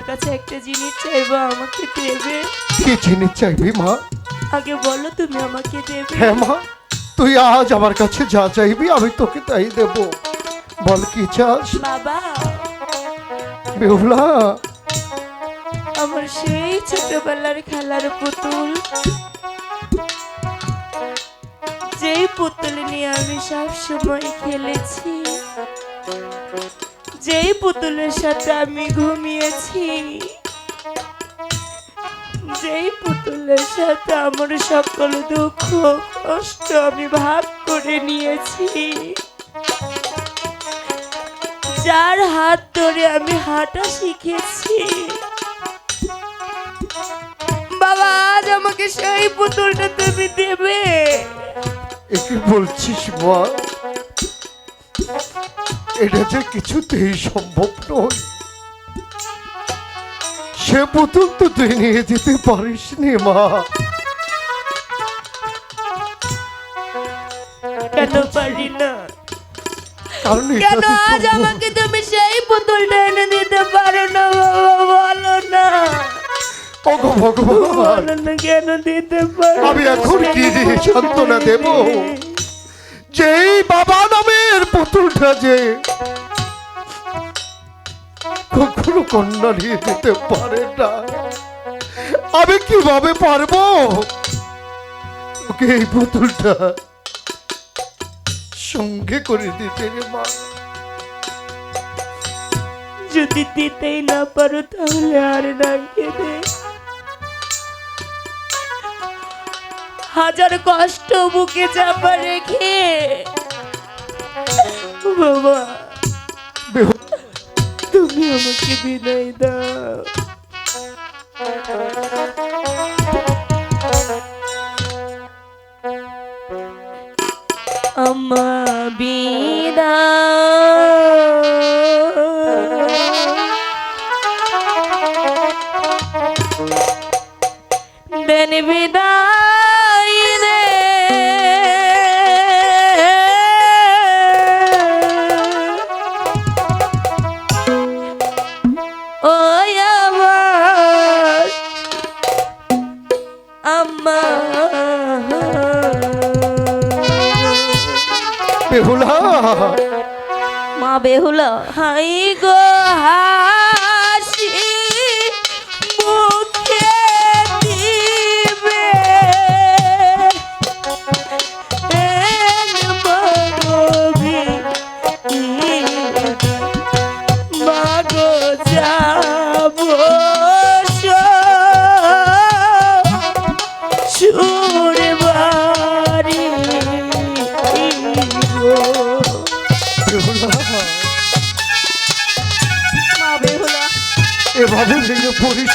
কাছে একটা জিনিস চাইব আমাকে দেবে। কি জিনিস চাইবি মা? আগে বলো তুমি আমাকে দেবে। হ্যাঁ মা। তুই আজ আমার কাছে যা চাইবি আমি তোকে তাই দেব। বল কি চাস? বাবা। বেহুলা। আমার সেই ছোটবেলার খেলার পুতুল। যেই পুতুল নিয়ে আমি সব সময় খেলেছি। যেই পুতুলের সাথে আমি ঘুমিয়েছি, যেই পুতুলের সাথে আমার সকল দুঃখ, কষ্ট আমি ভাগ করে নিয়েছি, যার হাত ধরে আমি হাঁটা শিখেছি। বাবা, আজ আমাকে সেই পুতুলটা তুমি দেবে। একে বলছিস মা এটা যে কিছুতেই সম্ভব নয়। সে পুতুল তো তুই নিয়ে যেতে পারিস নি মা। কেন পারি না? কারণ কেন আজ আমাকে তুমি সেই পুতুলটা এনে দিতে পারো না বাবা? বলো না। ওগো ভগবান। বলো না কেন দিতে পারো আমি এখন কি দিয়ে সান্ত্বনা দেব? যেই বাবা নামের পুতুলটা যে কখনো কন্যা নিয়ে যেতে পারে না। আমি কীভাবে পারব? ওকে এই পুতুলটা সঙ্গে করে দিতে রে মা। যদি দিতেই না পারো তাহলে আর না কেঁদে হাজার কষ্ট বুকে চাপা রেখে আমাকে বেহুলা। মা বেহুলা হাই গো হাসি এভাবে ভেঙে পড়িস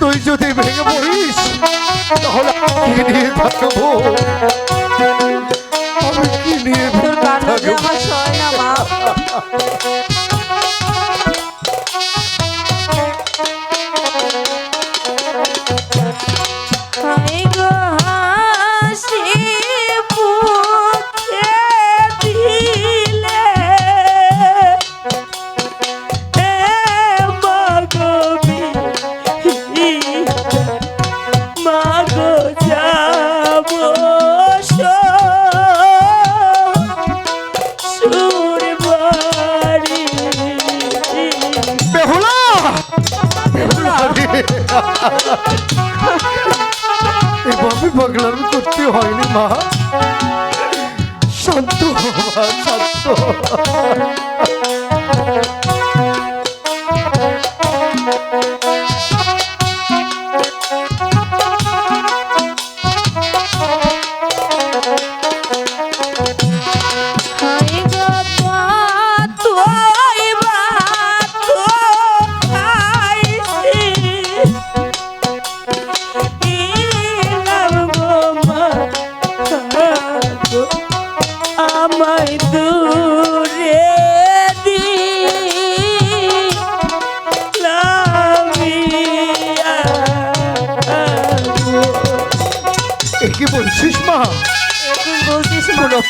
তুই যদি ভেঙে পড়িস তাহলে কি নিয়ে থাকব? আমি কি নিয়ে তোর কান্না যে থাকব? আমার সয় না মা। এভাবে পাগলামি করতে হয়নি মা। শান্ত শান্ত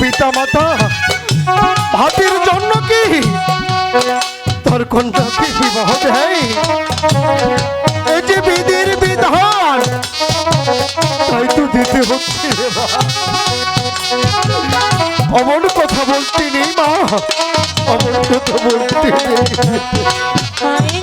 পিতা মাতা ভাতির জন্য কি? তার কন্যাকে বিবাহ দেয়? এই যে বিধির বিধান, তাই তো দিতে হচ্ছে অমন কথা বলতে নেই মা, অমন কথা বলতে নেই।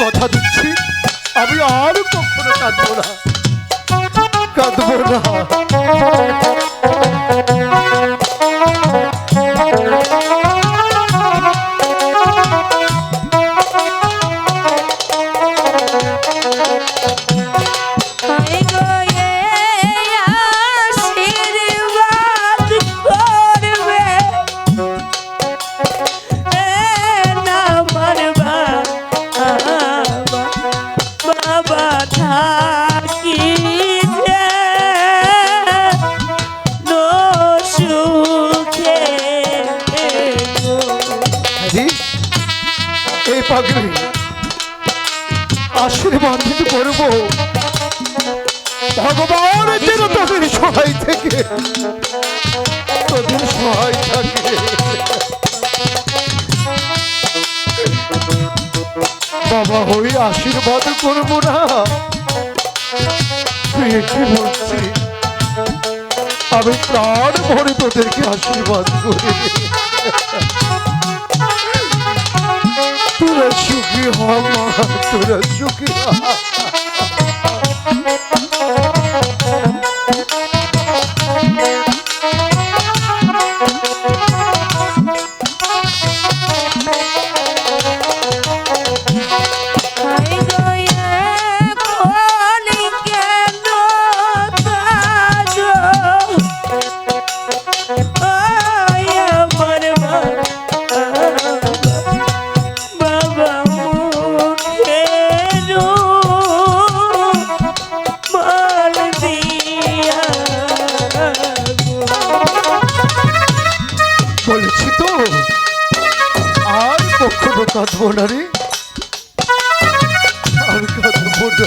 কথা দিচ্ছি? আমি আর কখনো কাঁদবো না। পাগলি। আশীর্বাদ যদি করব ভগবান যেন তোদের সহায় থেকে তোদের সহায় থাকে। বাবা হই আশীর্বাদ করব না। আমি প্রাণ ভরে তোদেরকে আশীর্বাদ করি। সুখী তোরা সুখী কাঁদবো না রে আর কাঁদবো না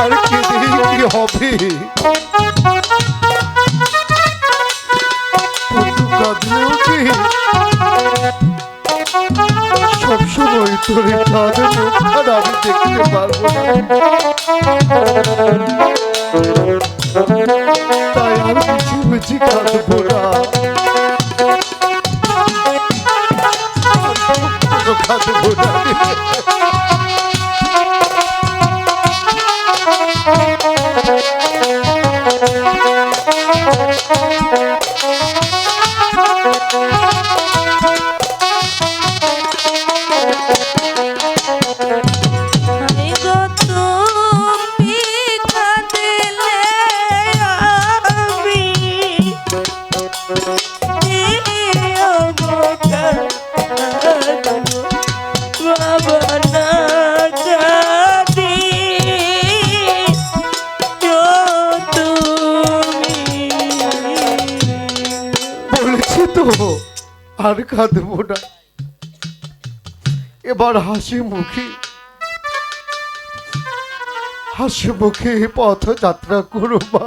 আর কেঁদে কি হবে? কাঁদলেও কি সবসময় তোর কাঁদের মুখখান আমি দেখতে পারব তাই আর মিছি মিছি কাঁদবো না। কাঁদবো না। তো আর কাঁদব না। এবার হাসি মুখে হাসি মুখে পথ যাত্রা করো মা।